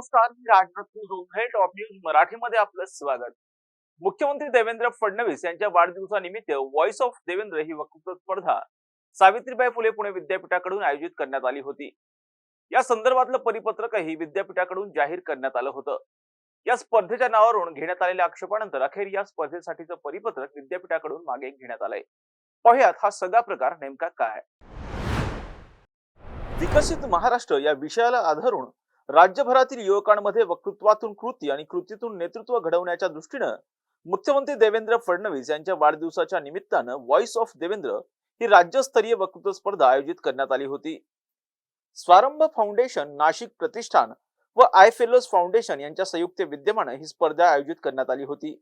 नमस्कार मी Rajratna Jondhale top news मराठीमध्ये आपलं स्वागत. मुख्यमंत्री देवेंद्र फडणवीस यांच्या वाढदिवसानिमित्त व्हॉइस ऑफ देवेंद्र ही वक्तृत्व स्पर्धा सावित्रीबाई फुले पुणे विद्यापीठाकडून आयोजित करण्यात आली होती. या संदर्भातलं परिपत्रकही विद्यापीठाकडून जाहीर करण्यात आलं होतं. या स्पर्धेच्या नावावरून घेण्यात आलेल्या आक्षेपानंतर अखेर या स्पर्धेसाठीचं परिपत्रक विद्यापीठाकडून मागे घेण्यात आलंय. पाहुयात हा सगळा प्रकार नेमका काय? विकसित महाराष्ट्र या विषयाला आधारून राज्यभरातील युवकांमध्ये वक्तृत्वातून कृती आणि कृतीतून नेतृत्व घडवण्याच्या दृष्टीनं मुख्यमंत्री देवेंद्र फडणवीस यांच्या वाढदिवसाच्या निमित्तानं व्हॉइस ऑफ देवेंद्र ही राज्यस्तरीय वक्तृत्व स्पर्धा आयोजित करण्यात आली होती. स्वारंभ फाउंडेशन नाशिक प्रतिष्ठान व आय फेलोज फाउंडेशन यांच्या संयुक्त विद्यमानं ही स्पर्धा आयोजित करण्यात आली होती.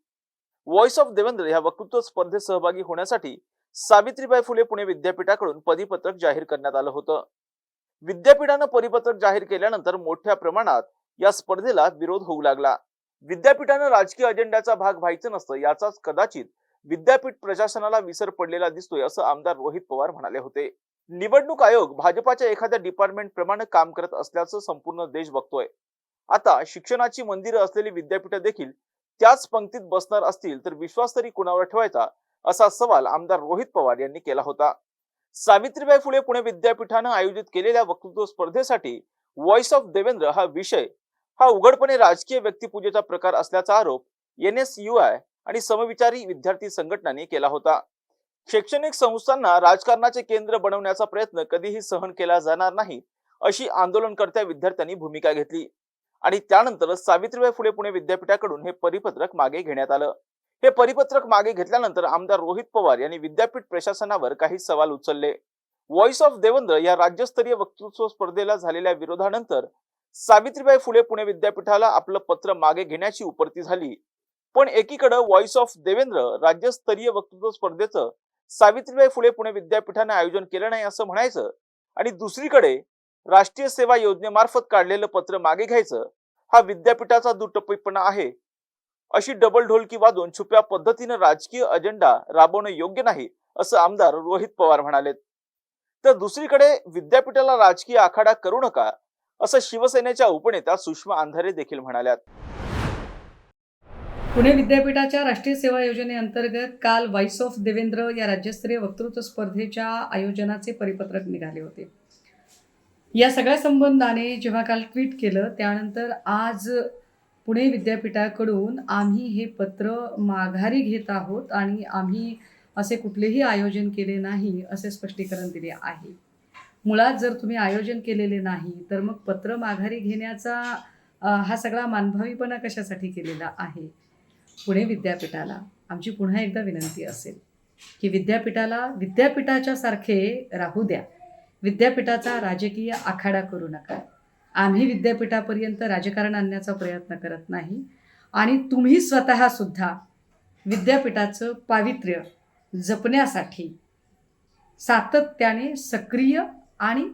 व्हॉइस ऑफ देवेंद्र या वक्तृत्व स्पर्धेत सहभागी होण्यासाठी सावित्रीबाई फुले पुणे विद्यापीठाकडून परिपत्रक जाहीर करण्यात आलं होतं. विद्यापीठानं परिपत्रक जाहीर केल्यानंतर मोठ्या प्रमाणात या स्पर्धेला विरोध होऊ लागला. विद्यापीठानं राजकीय अजेंड्याचा भाग व्हायचं नसतं याचाच कदाचित विद्यापीठ प्रशासनाला विसर पडलेला दिसतोय असं आमदार रोहित पवार म्हणाले होते. निवडणूक आयोग भाजपाच्या एखाद्या डिपार्टमेंट प्रमाणे काम करत असल्याचं संपूर्ण देश बघतोय. आता शिक्षणाची मंदिरं असलेली विद्यापीठं देखील त्याच पंक्तीत बसणार असतील तर विश्वास तरी कुणावर ठेवायचा असा सवाल आमदार रोहित पवार यांनी केला होता. सावित्रीबाई फुले पुणे विद्यापीठानं आयोजित केलेल्या वक्तृत्व स्पर्धेसाठी व्हॉइस ऑफ देवेंद्र हा विषय हा उघडपणे राजकीय व्यक्तिपूजेचा प्रकार असल्याचा आरोप एन एस यू आय आणि समविचारी विद्यार्थी संघटनांनी केला होता. शैक्षणिक संस्थांना राजकारणाचे केंद्र बनवण्याचा प्रयत्न कधीही सहन केला जाणार नाही अशी आंदोलनकर्त्या विद्यार्थ्यांनी भूमिका घेतली. आणि त्यानंतर सावित्रीबाई फुले पुणे विद्यापीठाकडून हे परिपत्रक मागे घेण्यात आलं. हे परिपत्रक मागे घेतल्यानंतर आमदार रोहित पवार यांनी विद्यापीठ प्रशासनावर काही सवाल उचलले. व्हॉइस ऑफ देवेंद्र या राज्यस्तरीय वक्तृत्व स्पर्धेला झालेल्या विरोधानंतर सावित्रीबाई फुले पुणे विद्यापीठाला आपलं पत्र मागे घेण्याची उपरती झाली. पण एकीकडे व्हॉइस ऑफ देवेंद्र राज्यस्तरीय वक्तृत्व स्पर्धेचं सावित्रीबाई फुले पुणे विद्यापीठाने आयोजन केलं नाही असं म्हणायचं आणि दुसरीकडे राष्ट्रीय सेवा योजनेमार्फत काढलेलं पत्र मागे घ्यायचं हा विद्यापीठाचा दुटप्पीपणा आहे. अशी डबल ढोलकी वाजून छुप्या पद्धतीनं राजकीय अजेंडा राबवणं योग्य नाही असं आमदार रोहित पवार म्हणाले तर दुसरीकडे विद्यापीठाला राजकीय आखाडा करू नका असं शिवसेनेच्या उपनेत्या सुषमा अंधारे देखील म्हणाल्यात. पुणे विद्यापीठाच्या राष्ट्रीय सेवा योजनेअंतर्गत काल व्हॉइस ऑफ देवेंद्र या राज्यस्तरीय वक्तृत्व स्पर्धेच्या आयोजनाचे परिपत्रक निघाले होते. या सगळ्या संबंधाने जेव्हा काल ट्विट केलं त्यानंतर आज पुणे विद्यापीठाकडून आम्ही हे पत्र माघारी घेत आहोत आणि आम्ही असे कुठलेही आयोजन केले नाही असे स्पष्टीकरण दिले आहे. मुळात जर तुम्ही आयोजन केलेले नाही तर मग पत्र माघारी घेण्याचा हा सगळा मानभावीपणा कशासाठी केलेला आहे? पुणे विद्यापीठाला. आमची पुन्हा एकदा विनंती असेल की विद्यापीठाला विद्यापीठाच्या सारखे राहू द्या. विद्यापीठाचा राजकीय आखाडा करू नका. आम्ही विद्यापीठापर्यंत राजकारण आणण्याचा प्रयत्न करत नाही. आणि तुम्ही स्वतःसुद्धा विद्यापीठाचं पावित्र्य जपण्यासाठी सातत्याने सक्रिय आणि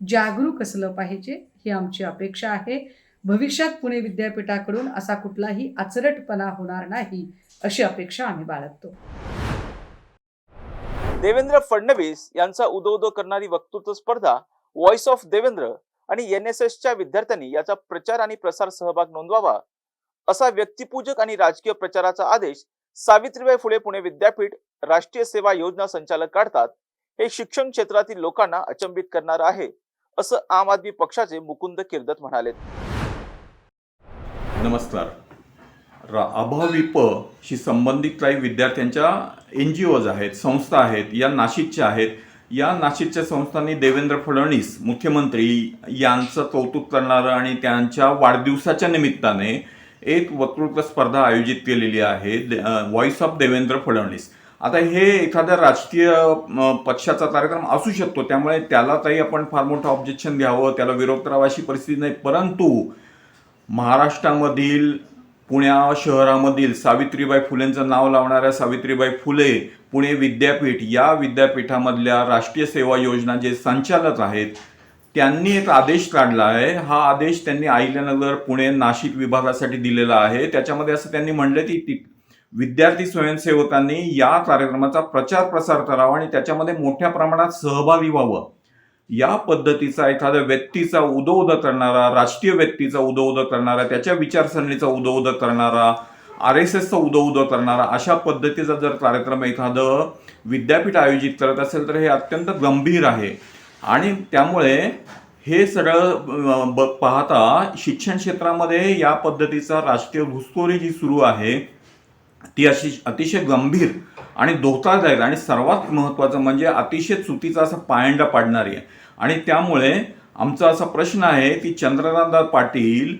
जागरूक असलं पाहिजे ही आमची अपेक्षा आहे. भविष्यात पुणे विद्यापीठाकडून असा कुठलाही आचरटपणा होणार नाही अशी अपेक्षा आम्ही बाळगतो. देवेंद्र फडणवीस यांचा उदो उदो करणारी वक्तृत्व स्पर्धा व्हॉइस ऑफ देवेंद्र आणि एन एस एसच्या विद्यार्थ्यांनी याचा प्रचार आणि प्रसार सहभाग नोंदवावा असा व्यक्तिपूजक आणि राजकीय प्रचाराचा आदेश सावित्रीबाई फुले पुणे विद्यापीठ राष्ट्रीय सेवा योजना संचालक काढतात हे शिक्षण क्षेत्रातील लोकांना अचंबित करणार आहे असं आम आदमी पक्षाचे मुकुंद किर्दत म्हणाले नमस्कार. अभाविप शी संबंधित काही विद्यार्थ्यांच्या एन जी ओज आहेत संस्था आहेत या नाशिकच्या आहेत या नाशिकच्या संस्थांनी देवेंद्र फडणवीस मुख्यमंत्री यांचं कौतुक करणारं आणि त्यांच्या वाढदिवसाच्या निमित्ताने एक वक्तृत्व स्पर्धा आयोजित केलेली आहे व्हॉइस ऑफ देवेंद्र फडणवीस. आता हे एखाद्या राजकीय पक्षाचा कार्यक्रम असू शकतो त्यामुळे त्याला काही आपण फार मोठं ऑब्जेक्शन घ्यावं त्याला विरोध करावा अशी परिस्थिती नाही. परंतु महाराष्ट्रामधील पुण्या शहरामधील सावित्रीबाई फुलेंचं नाव लावणाऱ्या सावित्रीबाई फुले पुणे विद्यापीठ या विद्यापीठामधल्या राष्ट्रीय सेवा योजना जे संचालक आहेत त्यांनी एक आदेश काढला आहे. हा आदेश त्यांनी आईल्यानगर पुणे नाशिक विभागासाठी दिलेला आहे. त्याच्यामध्ये असं त्यांनी म्हणलं की ती विद्यार्थी स्वयंसेवकांनी या कार्यक्रमाचा प्रचार प्रसार करावा आणि त्याच्यामध्ये मोठ्या प्रमाणात सहभागी व्हावं. या पद्धतीचा एखाद्या व्यक्तीचा उदोउद करणारा राजकीय व्यक्तीचा उदोउद करणारा त्याच्या विचारसरणीचा उदोउद करणारा आर एस एसचा उदो करणारा अशा पद्धतीचा जर कार्यक्रम एखादं विद्यापीठ आयोजित करत असेल तर हे अत्यंत गंभीर आहे. आणि त्यामुळे हे सगळं ब पाहता शिक्षण क्षेत्रामध्ये या पद्धतीचा राजकीय घुसखोरी जी सुरू आहे ती अशी अतिशय गंभीर आणि धोकादायक आणि सर्वात महत्त्वाचं म्हणजे अतिशय चुकीचा असा पायंडा पाडणारी आहे. आणि त्यामुळे आमचा असा प्रश्न आहे की चंद्रकांतदादा पाटील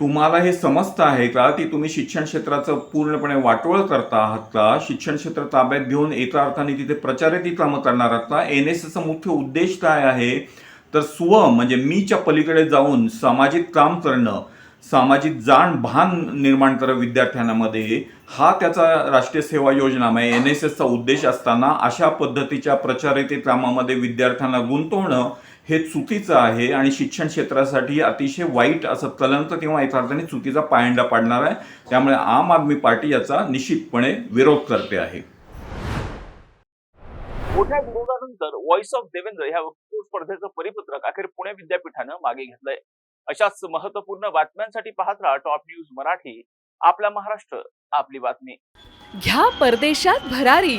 तुम्हाला हे समजतं आहे का की तुम्ही शिक्षण क्षेत्राचं पूर्णपणे वाटोळ करता आहात का? शिक्षण क्षेत्र ताब्यात घेऊन एका अर्थाने तिथे प्रचारित कामं करणार आहात का? एन एस एसचा मुख्य उद्देश काय आहे? तर स्व म्हणजे मीच्या पलीकडे जाऊन सामाजिक काम करणं सामाजिक जाण भान निर्माण करा विद्यार्थ्यांमध्ये हा त्याचा राष्ट्रीय सेवा योजना म्हणजे एन एस एसचा उद्देश असताना अशा पद्धतीच्या प्रचारित कामामध्ये विद्यार्थ्यांना गुंतवणं हे चुकीचं आहे आणि शिक्षण क्षेत्रासाठी अतिशय वाईट असं कलंक किंवा एका अर्थाने चुकीचा पायंडा पाडणार आहे. त्यामुळे आम आदमी पार्टी याचा निश्चितपणे विरोध करते आहे. मोठ्या विरोधानंतर व्हॉइस ऑफ देवेंद्र ह्या स्पर्धेचं परिपत्रक अखेर पुणे विद्यापीठानं मागे घेतलंय. अशाच महत्त्वपूर्ण बातम्यांसाठी पाहत राहा टॉप न्यूज मराठी. आपला महाराष्ट्र आपली बातमी. घ्या परदेशात भरारी.